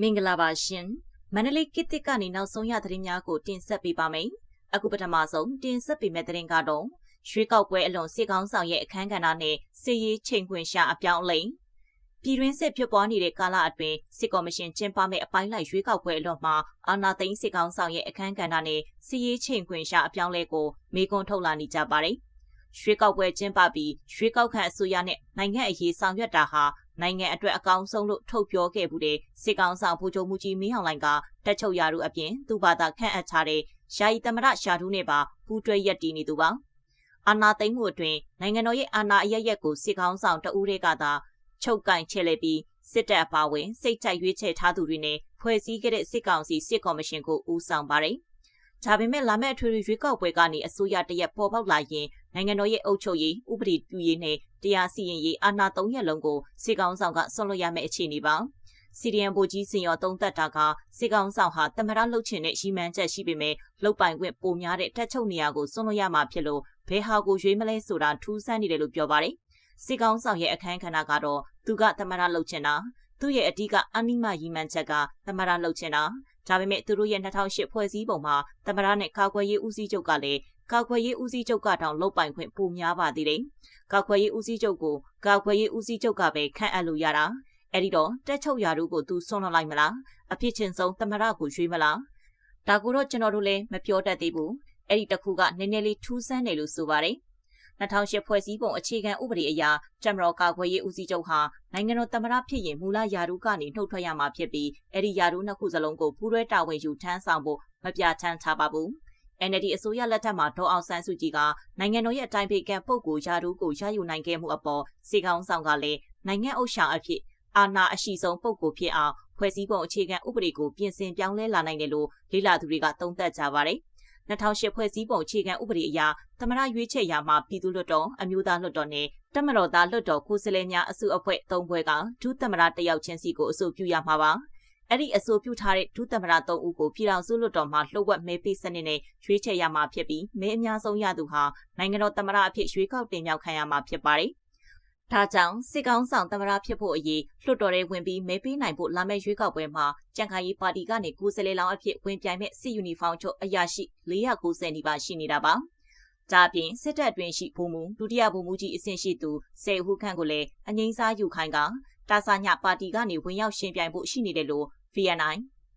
မင်္ဂလာပါရှင်မန္တလေးကစ်တစ်ကနေနောက်ဆုံးရသတင်းများကိုတင်ဆက်ပေးပါမယ်အခုပထမဆုံးတင်ဆက်ပေးမယ့်သတင်းကတော့ရွှေကောက်ပွဲအလွန်စစ်ကောင်းဆောင်ရဲ့အခမ်းကဏ္ဍနဲ့စစ်ရေးချိန်ခွင်ရှာအပြောင်းအလဲပြည်တွင်းစစ်ဖြစ်ပွားနေတဲ့ကာလအတွင်းစစ်ကော်မရှင်ကျင်းပမယ့်အပိုင်းလိုက်ရွေးကောက်ပွဲအလွန်မှာအာဏာသိမ်းစစ်ကောင်းဆောင်ရဲ့အခမ်းကဏ္ဍနဲ့စစ်ရေးချိန်ခွင်ရှာအပြောင်းလဲကိုမေကွန်းထုတ်လာနေကြပါတယ်ရွှေကောက်ပွဲကျင်းပပြီးရွှေကောက်ခန့်အစိုးရနဲ့နိုင်ငံအရေးဆောင်ရွက်တာဟာ နိုင်ငံအတွက်အကောင်းဆုံးလို့ထုတ်ပြောခဲ့မှုတဲ့စစ်ကောင်ဆောင်ဘူချုပ်မှုကြီးမင်းအောင်လှိုင်ကတက်ချုပ်ရာထူးအပြင်သူ့ဘာသာခန့်အပ်ထားတဲ့ယာယီသမရရှာထူးနဲ့ပါပူးတွဲရက်တည်နေသူပါအာနာသိမ့်မှုအတွင်နိုင်ငံတော်ရဲ့အာဏာအရရက်ကိုစစ်ကောင်ဆောင်တဦးတွေကသာချုပ်ကင်ချဲ့လေပြီးစစ်တပ်အပါဝင်စိတ်ကြိုက်ရွေးချယ်ထားသူတွေနဲ့ဖွဲ့စည်းခဲ့တဲ့စစ်ကောင်စီစစ်ကော်မရှင်ကိုဦးဆောင်ပါတယ် ဒါပေမဲ့လာမယ့်အထွေထွေရွေးကောက်ပွဲကနေအစိုးရတရက်ပေါ်ပေါက်လာရင်နိုင်ငံတော်ရဲ့အုပ်ချုပ်ရေးဥပဒေပြုရေးနဲ့တရားစီရင်ရေးအာဏာ၃ရက်လုံးကိုစီကောင်းဆောင်ကဆွန့်လွတ်ရမယ့်အခြေအနေပါစီရီယန်ဗိုလ်ကြီးစင်ရောသုံးသက်တာကစီကောင်းဆောင်ဟာတမရလှုပ်ချင်တဲ့ရီမန်းချက်ရှိပေမဲ့လှုပ်ပိုင်ခွင့်ပိုများတဲ့တက်ချုပ်နေရာကိုဆွန့်လွတ်ရမှာဖြစ်လို့ဘဲဟာကိုရွေးမလဲဆိုတာထူးဆန်းနေတယ်လို့ပြောပါတယ်စီကောင်းဆောင်ရဲ့အခန်းကဏ္ဍကတော့သူကတမရလှုပ်ချင်တာသူ့ရဲ့အဓိကအနိမရီမန်းချက်ကတမရလှုပ်ချင်တာ ဒါပေမဲ့သူတို့ရဲ့2008ဖွဲ့စည်းပုံမှာတမရနဲ့ကာကွယ်ရေးဦးစီးချုပ်ကလည်းကာကွယ်ရေးဦးစီးချုပ်ကတောင်လုတ်ပိုင်ခွင့်ပိုများပါသေးတယ်။ကာကွယ်ရေးဦးစီးချုပ်ကိုကာကွယ်ရေးဦးစီးချုပ်ကပဲခန့်အပ်လို့ရတာ။အဲ့ဒီတော့တက်ချုပ်ရာတို့ကိုသူဆွန့်လွတ်လိုက်မလား။အဖြစ်ချင်းဆုံးတမရကိုရွေးမလား။ဒါကိုတော့ကျွန်တော်တို့လည်းမပြောတတ်သေးဘူး။အဲ့ဒီတစ်ခုကနည်းနည်းလေးထူးဆန်းတယ်လို့ဆိုပါတယ်။ 2008ဖွဲ့စည်းပုံအခြေခံဥပဒေအရတမတော်ကာကွယ်ရေးဦးစီးချုပ်ဟာနိုင်ငံတော်သမ္မတဖြစ်ရင်မူလယာရုကနေနှုတ်ထွက်ရမှာဖြစ်ပြီးအဲ့ဒီယာရုနှစ်ခုစလုံးကိုပူးတွဲတာဝန်ယူထမ်းဆောင်ဖို့မပြဋ္ဌာန်းထားပါဘူး။ NLD အစိုးရလက်ထက်မှာဒေါအောင်ဆန်းစုကြည်ကနိုင်ငံတော်ရဲ့အတိုင်းပေကံပုတ်ကိုယာရုကိုရယူနိုင်ခဲ့မှုအပေါ်စီကောင်းဆောင်ကလည်းနိုင်ငံအုပ်ဆောင်အဖြစ်အာဏာအရှိဆုံးပုတ်ကိုဖြစ်အောင်ဖွဲ့စည်းပုံအခြေခံဥပဒေကိုပြင်ဆင်ပြောင်းလဲလာနိုင်တယ်လို့လေ့လာသူတွေကသုံးသပ်ကြပါတယ်။ 2008ဖွဲ့စည်းပုံအခြေခံဥပဒေအရသမရရွေးချယ်ရာမှာပြည်သူ့လွှတ်တော်အမျိုးသားလွှတ်တော်နဲ့တမတော်သားလွှတ်တော်ကိုယ်စားလှယ်များအစုအဖွဲ့၃ဘွဲကဒုသမရတယောက်ချင်းစီကိုအဆိုပြုရမှာပါ။အဲ့ဒီအဆိုပြုထားတဲ့ဒုသမရ၃ဦးကိုပြည်ထောင်စုလွှတ်တော်မှလှုပ်ဝက်မဲပေးစနစ်နဲ့ရွေးချယ်ရမှာဖြစ်ပြီးမဲအများဆုံးရသူဟာနိုင်ငံတော်သမရအဖြစ်ရွေးကောက်တင်မြှောက်ခံရမှာဖြစ်ပါတယ်။ ဒါကြောင့်စစ်ကောင်းဆောင်သမရဖြစ်ဖို့အရေးလွှတ်တော်ထဲဝင်ပြီးမဲပေးနိုင်ဖို့လာမယ့်ရွေးကောက်ပွဲမှာကြံခိုင်ရေးပါတီကနေကိုယ်စားလှယ်လောင်းအဖြစ်ဝင်ပြိုင်မဲ့စစ်ယူနီဖောင်းချုပ်အရာရှိ490နီးပါးရှိနေတာပါ။ဒါပြင်စစ်တပ်တွင်ရှိဘုံမူဒုတိယဘုံမူကြီးအဆင့်ရှိသူစေဟုခန့်ကိုလည်းအငိမ့်စားယူခိုင်းကတာဆာညပါတီကနေဝင်ရောက်ရှင်ပြိုင်ဖို့ရှိနေတယ်လို့ VNI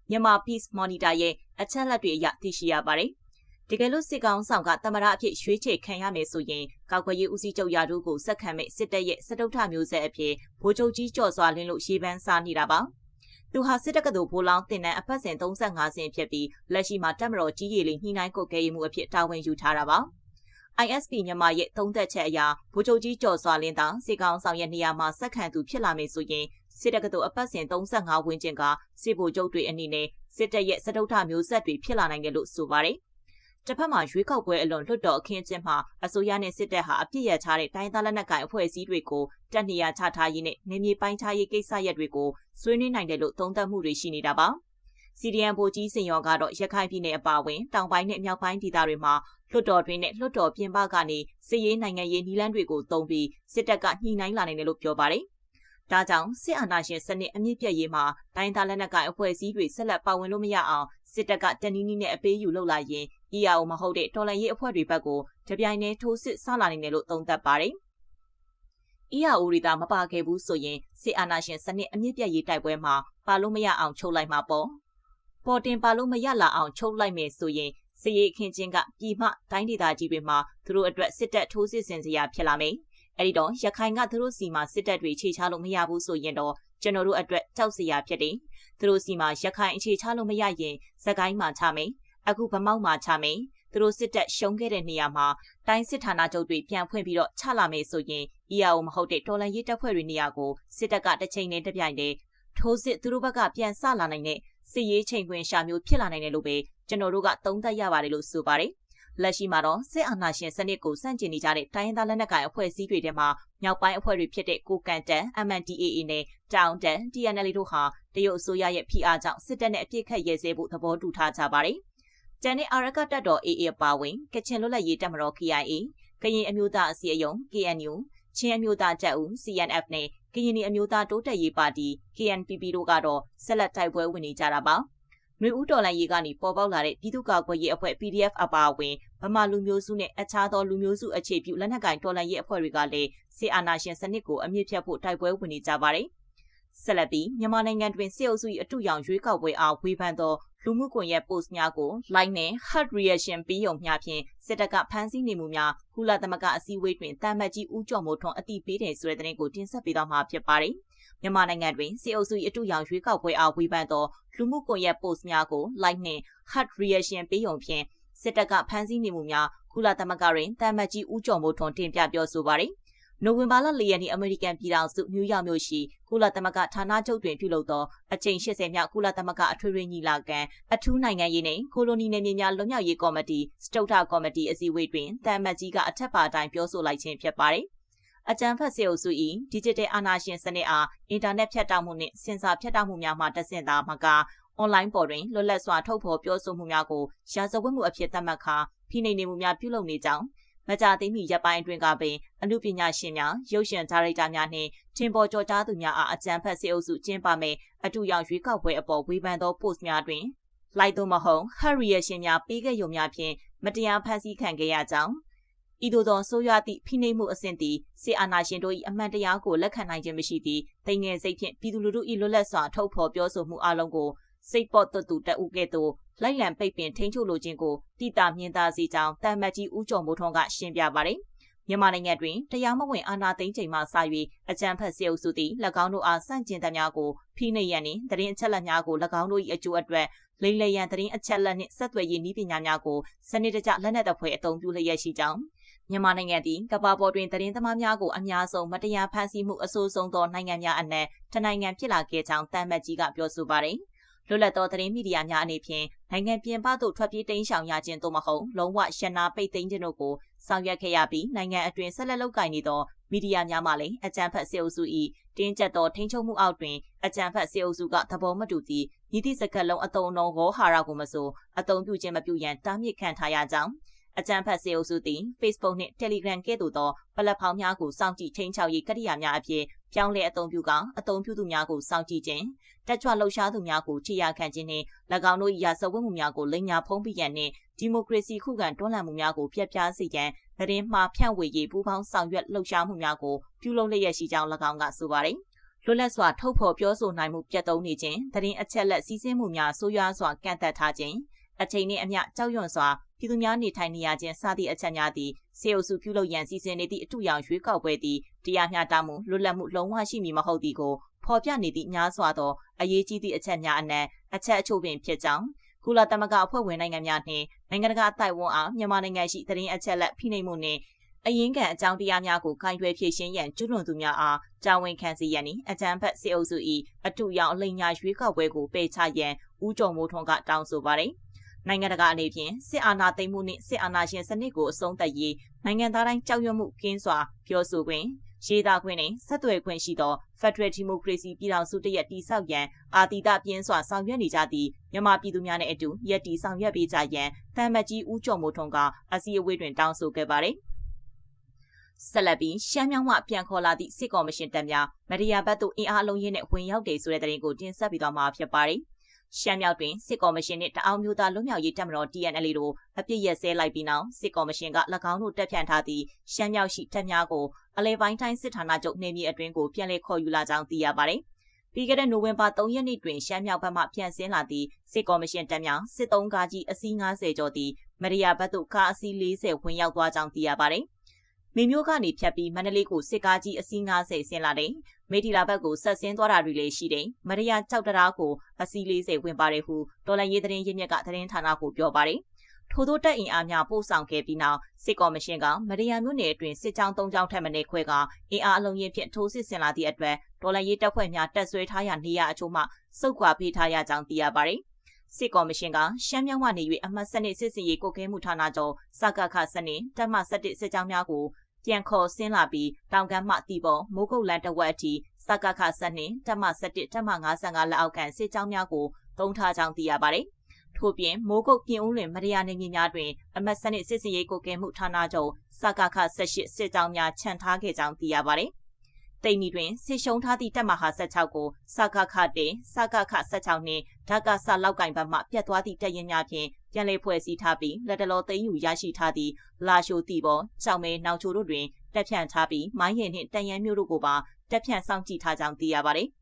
မြန်မာ Peace Monitor ရဲ့အချက်လက်တွေအရသိရှိရပါတယ်။ တကယ်လို့စစ်ကောင်ဆောင်ကတမရအဖြစ်ရွှေ့ချေခံရမယ်ဆိုရင်ကောက်ွယ်ရေးဦးစီးချုပ်ရာထူးကိုဆက်ခံမဲ့စစ်တပ်ရဲ့စတုထမျိုးဆက်အဖြစ်ဗိုလ်ချုပ်ကြီးကျော်စွာလင်းလို့ရေးပန်းစားနေတာပါ။သူဟာစစ်တပ်ကသို့ဘိုးလောင်းတင်တဲ့အဖက်စဉ်35ဆင့်ဖြစ်ပြီးလက်ရှိမှာတပ်မတော်ကြီးရည်လေးညှိနှိုင်းကုတ်ကဲရေးမှုအဖြစ်တာဝန်ယူထားတာပါ။ ISP မြန်မာရဲ့သုံးသက်ချက်အရဗိုလ်ချုပ်ကြီးကျော်စွာလင်းသာစေကောင်ဆောင်ရဲ့နေရာမှာဆက်ခံသူဖြစ်လာမယ်ဆိုရင်စစ်တပ်ကသို့အပတ်စဉ်35ဝန်းကျင်ကစစ်ဗိုလ်ချုပ်တွေအနေနဲ့စစ်တပ်ရဲ့စတုထမျိုးဆက်တွေဖြစ်လာနိုင်တယ်လို့ဆိုပါတယ်။ တစ်ဖက်မှာရွေးကောက်ပွဲအလွန်လွတ်တော်အခင်းကျင်းမှာအစိုးရနဲ့စစ်တပ်ဟာအပြစ်ရထားတဲ့တိုင်းသားလက်နက်ကိုင်အဖွဲ့အစည်းတွေကိုတက်နေရချထားရေးနဲ့နေမြေပိုင်းခြားရေးကိစ္စရပ်တွေကိုဆွေးနွေးနိုင်တယ်လို့သုံးသပ်မှုတွေရှိနေတာပါ။စီဒီအမ်ဗိုလ်ကြီးစင်ရောကတော့ရခိုင်ပြည်နယ်အပါအဝင်တောင်ပိုင်းနဲ့မြောက်ပိုင်းဒေသတွေမှာလွှတ်တော်တွင်းနဲ့လွှတ်တော်ပြင်ပကနေစစ်ရေးနိုင်ငံရေးနည်းလမ်းတွေကိုသုံးပြီးစစ်တပ်ကညှိနှိုင်းလာနိုင်တယ်လို့ပြောပါတယ်။ဒါကြောင့်စစ်အာဏာရှင်စနစ်အမြင့်ပြည့်ရေးမှာတိုင်းသားလက်နက်ကိုင်အဖွဲ့အစည်းတွေဆက်လက်ပါဝင်လို့မရအောင်စစ်တပ်ကတနည်းနည်းနဲ့အပေးယူလုပ်လာရင် EAO မဟုတ်တဲ့တော်လှန်ရေးအဖွဲ့တွေဘက်ကိုတပြိုင်တည်းထိုးစစ်ဆလာနိုင်တယ်လို့သုံးသပ်ပါတယ်။ EAO တွေသာမပါခဲ့ဘူးဆိုရင်စစ်အာဏာရှင်စနစ်အမြင့်ပြည့်ရေးတိုက်ပွဲမှာပါလို့မရအောင်ချုပ်လိုက်မှာပေါ့။ပေါ်တင်ပါလို့မရလာအောင်ချုပ်လိုက်မယ်ဆိုရင်စစ်ရေးအခင်းချင်းကပြည်မတိုင်းဒေသကြီးတွေမှာသူတို့အတွက်စစ်တပ်ထိုးစစ်ဆင်စရာဖြစ်လာမယ်။အဲဒီတော့ရခိုင်ကသူတို့စီမှာစစ်တပ်တွေခြေချလို့မရဘူးဆိုရင်တော့ကျွန်တော်တို့အတွက်ကြောက်စရာဖြစ်တယ်။သူတို့စီမှာရခိုင်အခြေချလို့မရရင်စကိုင်းမှာချမယ်။ အခုဗမောက်မှာချမယ်။သူတို့စစ်တပ်ရှုံးခဲ့တဲ့နေရာမှာတိုင်းစစ်ဌာနချုပ်တွေပြန်ဖွင့်ပြီးတော့ချလာမယ်ဆိုရင် EAO မဟုတ်တဲ့တော်လန်ရေးတပ်ဖွဲ့တွေနေရာကိုစစ်တပ်ကတစ်ချိန်နဲ့တစ်ပြိုင်တည်းထိုးစစ်သူတို့ဘက်ကပြန်ဆလာနိုင်တဲ့စစ်ရေးချိန်ခွင်ရှာမျိုးဖြစ်လာနိုင်တယ်လို့ပဲကျွန်တော်တို့ကသုံးသပ်ရပါတယ်လို့ဆိုပါတယ်။လက်ရှိမှာတော့စစ်အာဏာရှင်စနစ်ကိုစန့်ကျင်နေကြတဲ့တိုင်းရင်းသားလက်နက်ကိုင်အဖွဲ့အစည်းတွေထဲမှာမြောက်ပိုင်းအဖွဲ့တွေဖြစ်တဲ့ကိုကန်တန် MNDAA နဲ့တောင်တန် TNL တို့ဟာတရုတ်အစိုးရရဲ့ဖိအားကြောင့်စစ်တပ်နဲ့အပြစ်ခတ်ရဲစဲဖို့သဘောတူထားကြပါတယ်။ ကျန်တဲ့အာရကတပ်တော် AA အပါဝင်ကချင်လွတ်လပ်ရေးတပ်မတော် KIA ကရင်အမျိုးသားအစည်းအရုံး KNU ချင်းအမျိုးသားတပ်ဦး CNF နဲ့ကရင်နီအမျိုးသားတိုးတက်ရေးပါတီ KNPP တို့ကတော့ဆက်လက်တိုက်ပွဲဝင်နေကြတာပါ။နှွေဦးတော်လိုင်းရေးကနေပေါ်ပေါက်လာတဲ့ပြည်သူ့ကာကွယ်ရေးအဖွဲ့ PDF အပါအဝင်ဗမာလူမျိုးစုနဲ့အခြားသောလူမျိုးစုအခြေပြုလက်နက်ကိုင်တော်လှန်ရေးအဖွဲ့တွေကလည်းစစ်အာဏာရှင်စနစ်ကိုအမြင့်ဖြတ်ဖို့တိုက်ပွဲဝင်နေကြပါတယ်။ ဆက်လက်ပြီးမြန်မာနိုင်ငံတွင်စစ်အုပ်စု၏အထူးရောင်ရွေးကောက်ပွဲအားဝေဖန်သောလူမှုကွန်ရက် post များကို like နဲ့ heart reaction ပြီးုံမျှဖြင့်စစ်တပ်ကဖမ်းဆီးနေမှုများကုလသမဂ္ဂအစည်းအဝေးတွင်တာမတ်ကြီးဦးကျော်မိုးထွန်းအတိပေးတယ်ဆိုတဲ့သတင်းကိုတင်ဆက်ပေးသွားမှာဖြစ်ပါတယ်။မြန်မာနိုင်ငံတွင်စစ်အုပ်စု၏အတူရောင်ရွေးကောက်ပွဲအားဝေဖန်သောလူမှုကွန်ရက် post များကို like နှင့် heart reaction ပေးုံဖြင့်စစ်တပ်ကဖမ်းဆီးနေမှုများကုလသမဂ္ဂတွင်တာမတ်ကြီးဦးကျော်မိုးထွန်းတင်ပြပြောဆိုပါရယ် နိုဝင်ဘာလ၄ရက်နေ့အမေရိကန်ပြည်ထောင်စုနယူးယောက်မြို့ရှိကုလသမဂ္ဂဌာနချုပ်တွင်ပြုလုပ်သောအကြိမ်80မြောက်ကုလသမဂ္ဂအထွေထွေညီလာခံအထူးနိုင်ငံရေးနှင့်ကိုလိုနီနယ်မြေများလွတ်မြောက်ရေးကော်မတီစတုထကော်မတီအစည်းအဝေးတွင်တာမတ်ကြီးကအထက်ပါအတိုင်းပြောဆိုလိုက်ခြင်းဖြစ်ပါတယ်။အကြံဖတ်စေအုပ်စု၏ Digital အာဏာရှင်စနစ်အားအင်တာနက်ဖြတ်တောက်မှုနှင့်စင်ဆာဖြတ်တောက်မှုများမှတဆင့်သာမကအွန်လိုင်းပေါ်တွင်လွတ်လပ်စွာထုတ်ဖော်ပြောဆိုမှုများကိုရာဇဝတ်မှုအဖြစ်သတ်မှတ်ခါဖိနှိပ်နေမှုများပြုလုပ်နေကြောင်း မကြသိမီရပ်ပိုင်းအတွင်းကပင်အမှုပညာရှင်များရုပ်ရှင်ဒါရိုက်တာများနှင့်ထင်ပေါ်ကျော်ကြားသူများအားအကြံဖတ်စေအုပ်စုကျင်းပမယ်အတူရောက်ရွေးကောက်ပွဲအပေါ်ဝေဖန်သော post များတွင်လိုက်သို့မဟုတ် Harriet များပေးခဲ့ရုံများဖြင့်မတရားဖန်ဆီးခံခဲ့ရကြောင်းဤသို့သောဆိုးရွားသည့်ဖိနှိပ်မှုအဆင့်သည်စေအာနာရှင်တို့၏အမှန်တရားကိုလက်ခံနိုင်ခြင်းမရှိသည့်တိမ်ငယ်စိတ်ဖြင့်ပြည်သူလူထု၏လွတ်လပ်စွာထုတ်ဖော်ပြောဆိုမှုအလုံးကို စိတ်ပေါ်သွတ်သူတအုပ်ကဲ့သို့လိုက်လံပိတ်ပင်ထိန်းချုပ်လိုခြင်းကိုတိတာမြင်သာစေကြောင်းတမ်မတ်ကြီးဦးကျော်မိုးထွန်းကရှင်းပြပါတယ်မြန်မာနိုင်ငံတွင်တရားမဝင်အာဏာသိမ်းချိန်မှစ၍အကြမ်းဖက်စစ်အုပ်စုသည်၎င်းတို့အားစန့်ကျင်သမျှကိုဖိနှိပ်ရန်နှင့်တရင်အချက်လက်များကို၎င်းတို့၏အကျိုးအတွက်လိမ့်လည်ရန်တရင်အချက်လက်နှင့်ဆက်သွယ်ရေးနည်းပညာများကိုစနစ်တကျလက်နက်တပ်ဖွဲ့အသုံးပြုလျက်ရှိကြောင်းမြန်မာနိုင်ငံသည်ကမ္ဘာပေါ်တွင်သတင်းသမားများကိုအများဆုံးမတရားဖမ်းဆီးမှုအဆိုးဆုံးသောနိုင်ငံများအနက်တနိုင်ငံဖြစ်လာခဲ့ကြောင်းတမ်မတ်ကြီးကပြောဆိုပါတယ်။ လွတ်လပ်သောသတင်းမီဒီယာများအနေဖြင့်နိုင်ငံပြင်ပသို့ထွက်ပြေးတိမ်းရှောင်ရခြင်းသို့မဟုတ်လုံးဝရှနာပိတ်သိမ်းခြင်းတို့ကိုဆောင်ရွက်ခဲ့ရပြီးနိုင်ငံအတွင်းဆက်လက်လုပ်ကိုင်နေသောမီဒီယာများမှလည်းအကြမ်းဖက်စေအုပ်စု၏တင်းကျပ်သောထိန်းချုပ်မှုအောက်တွင်အကြမ်းဖက်စေအုပ်စုကသဘောမတူသည့်ညီသည့်စကလုံးအတုံအုံဝေါ်ဟာရကိုမဆိုအတုံပြုခြင်းမပြုရန်တားမြစ်ခံထားရကြောင်းအကြံဖတ်စေအုပ်စုသည် Facebook နှင့် Telegram ကဲ့သို့သောပလက်ဖောင်းများကိုစောင့်ကြည့်ချင်းချောက်ရေးကတိယာများအဖြစ် ပြောင်းလဲအသုံးပြုကအသုံးပြုသူများကိုစောင့်ကြည့်ခြင်းတက်ကြွလှုပ်ရှားသူများကိုခြေရာခံခြင်းနှင့်၎င်းတို့၏ရာဇဝတ်မှုများကိုလိမ်ညာဖုံးပြရန်နှင့်ဒီမိုကရေစီခုခံတွန်းလှန်မှုများကိုဖျက်ပြားစေရန်သတင်းမှားဖြန့်ဝေရေးပူးပေါင်းဆောင်ရွက်လှုပ်ရှားမှုများကိုပြုလုပ်လျက်ရှိကြောင်း၎င်းကဆိုပါတယ်လွတ်လပ်စွာထုတ်ဖော်ပြောဆိုနိုင်မှုပြတ်သုံးနေခြင်းသတင်းအချက်လက်စီးဆင်းမှုများဆိုးရွားစွာကန့်သက်ထားခြင်း အချိန်နှင့်အမျှကြောက်ရွံ့စွာပြည်သူများနေထိုင်နေရခြင်းစသည့်အချက်များသည်စေအုပ်စုပြုလုပ်ရန်စီစဉ်နေသည့်အထူးရောင်ရွေးကောက်ပွဲသည်တရားမျှတမှုလွတ်လပ်မှုလုံးဝရှိမည်မဟုတ်သည်ကိုဖော်ပြနေသည့်များစွာသောအရေးကြီးသည့်အချက်များအနက်အချက်အချို့ပင်ဖြစ်ကြောင်းကုလသမဂ္ဂအဖွဲ့ဝင်နိုင်ငံများနှင့်နိုင်ငံတကာအသိုက်အဝန်းအားမြန်မာနိုင်ငံရှိသတင်းအချက်လက်ဖိနှိပ်မှုနှင့်အရင်းခံအကြောင်းတရားများကိုကိုင်တွယ်ဖြည့်ရှင်းရန်ကျွလွန်သူများအားတာဝန်ခံစီရန်နှင့်အကြံဖက်စေအုပ်စု၏အထူးရောင်အလိမ်ညာရွေးကောက်ပွဲကိုပယ်ချရန်ဦးကျော်မိုးထွန်းကတောင်းဆိုပါတယ်။ နိုင်ငံတကာအနေဖြင့်စစ်အာဏာသိမ်းမှုနှင့်စစ်အာဏာရှင်စနစ်ကိုအဆုံးသတ်ရေးနိုင်ငံသားတိုင်းကြောက်ရွံ့မှုကင်းစွာပြောဆိုခွင့်ရေးသားခွင့်နဲ့ဆက်သွယ်ခွင့်ရှိသော Federal Democracy ပြည်ထောင်စုတရက်တည်ဆောက်ရန်အာတီတပြင်းစွာဆောင်ရွက်နေကြသည့်မြန်မာပြည်သူများနဲ့အတူရည်တည်ဆောင်ရွက်ပေးကြရန်တမ်မတ်ကြီးဦးကျော်မိုးထွန်းကအစည်းအဝေးတွင်တောင်းဆိုခဲ့ပါတယ်။ဆက်လက်ပြီးရှမ်းမြောင်းမှပြန်ခေါ်လာသည့်စစ်ကော်မရှင်တပ်များမရိယာဘတ်သို့အင်အားအလုံးရင်းနဲ့ဝင်ရောက်တယ်ဆိုတဲ့သတင်းကိုတင်ဆက်ပြီးတော့မှာဖြစ်ပါတယ်။ ရှမ်းမြောက်တွင်စစ်ကော်မရှင်နှင့်တအောင်းမျိုးသားလွတ်မြောက်ရေးတပ်မတော် TNL တို့အပြစ်ရက်စဲလိုက်ပြီးနောက်စစ်ကော်မရှင်က၎င်းတို့တပ်ဖြန့်ထားသည့်ရှမ်းမြောက်ရှိတပ်များကိုအလဲပိုင်းတိုင်းစစ်ဌာနချုပ်နေမြေအတွင်းကိုပြန်လည်ခေါ်ယူလာကြောင်းသိရပါတယ်။ပြီးခဲ့တဲ့နိုဝင်ဘာ3ရက်နေ့တွင်ရှမ်းမြောက်ဘက်မှပြန်ဆင်းလာသည့်စစ်ကော်မရှင်တပ်များစစ်သုံးကားကြီးအစီး90ကျော်သည့်မရိယာဘတ်သို့ကားအစီး40ဝင်ရောက်သွားကြောင်းသိရပါတယ်။မေမျိုးကနေဖြတ်ပြီးမန္တလေးကိုစစ်ကားကြီးအစီး90ဆင်းလာတယ်။ မေတီလာဘက်ကိုဆက်ဆင်းသွားတာတွေလည်းရှိတယ်။မရယာကြောက်တရားကိုအစီး40ဝင်ပါတယ်ဟုတော်လရေးသတင်းရင်းမြစ်ကသတင်းဌာနကိုပြောပါတယ်။ထို့သောတက်အင်အားများပို့ဆောင်ခဲ့ပြီးနောက်စစ်ကော်မရှင်ကမရယာမြို့နယ်အတွင်းစစ်ကြောင်း၃ကြောင်းထက်မနည်းခွဲကအင်အားအလုံးရင်းဖြင့်ထိုးစစ်ဆင်လာသည့်အတွက်တော်လရေးတပ်ဖွဲ့များတပ်ဆွဲထားရနေရအချို့မှစုခွာပေးထားရကြောင်းသိရပါတယ်။စစ်ကော်မရှင်ကရှမ်းမြောက်မှနေ၍အမှတ်စနစ်စစ်စီရေးကုတ်ကဲမှုဌာနချုပ်စကခစနစ်တပ်မ17စစ်ကြောင်းများကို ပြန်ခေါ်ဆင်းလာပြီးတောင်ကမ်းမှတီပေါ်မိုးကုတ်လန်တဝက်အထိစကခဆက်နှင့်တက်မ17တက်မ55လက်အောက်ခံစစ်ကြောင်းများကိုတုံးထားကြောင်းသိရပါတယ်။ထို့ပြင်မိုးကုတ်ပြင်ဦးလွင်မရယာနေမြေများတွင်အမတ်စနစ်စစ်စရေးကိုကဲမှုဌာနချုပ်စစကခ18စစ်ကြောင်းများခြံထားခဲ့ကြောင်းသိရပါတယ်။ တိတ်နီတွင်စစ်ရှုံးထားသည့်တပ်မဟာ16ကိုစကခ1စကခ16နှင့်ဓာကဆလောက်ကင်ဘက်မှပြတ်သွားသည့်တပ်ရင်းများဖြင့်ပြန်လည်ဖွဲ့စည်းထားပြီးလက်တလောသိမ်းယူရရှိထားသည့်လာရှိုတီပေါ်ကြောင်မဲနောင်ချိုတို့တွင်တက်ဖြန့်ထားပြီးမိုင်းရည်နှင့်တန်ရန်မျိုးတို့ကိုပါတက်ဖြန့်စောင့်ကြည့်ထားကြောင်းသိရပါတယ်။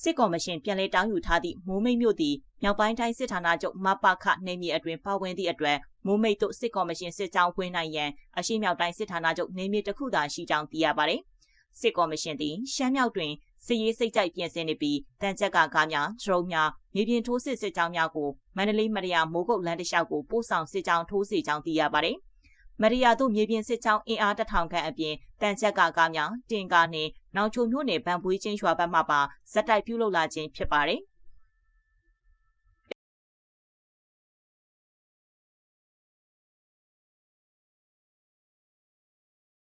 စစ်ကော်မရှင်ပြန်လည်တောင်းယူထားသည့်မိုးမိတ်မြို့သည်မြောက်ပိုင်းတိုင်းစစ်ဌာနချုပ်မပခနေမြေအတွင်ပါဝင်သည့်အတွက်မိုးမိတ်တို့စစ်ကော်မရှင်စစ်ကြောင်းဝင်နိုင်ရန်အရှိမြောက်တိုင်းစစ်ဌာနချုပ်နေမြေတစ်ခုသာရှိကြောင်းသိရပါတယ်။ စစ်ကော်မရှင်သည်ရှမ်းမြောက်တွင်စစ်ရေးစိတ်ကြိုက်ပြင်ဆင်နေပြီးတန်ချက်ကကားများဒရုန်းများမြေပြင်ထိုးစစ်စစ်ကြောင်းများကိုမန္တလေးမရယာမိုးကုတ်လမ်းတစ်လျှောက်ကိုပို့ဆောင်စစ်ကြောင်းထိုးစစ်ကြောင်းသိရပါတယ်။မရိယာတို့မြေပြင်စစ်ကြောင်းအင်အားတထောင်ခန့်အပြင်တန်ချက်ကကားများတင်ကားနှင့်နောင်ချိုမြို့နယ်ဗန်ပွေးချင်းရွာဘက်မှပါဇက်တိုက်ပြုလုပ်လာခြင်းဖြစ်ပါတယ်။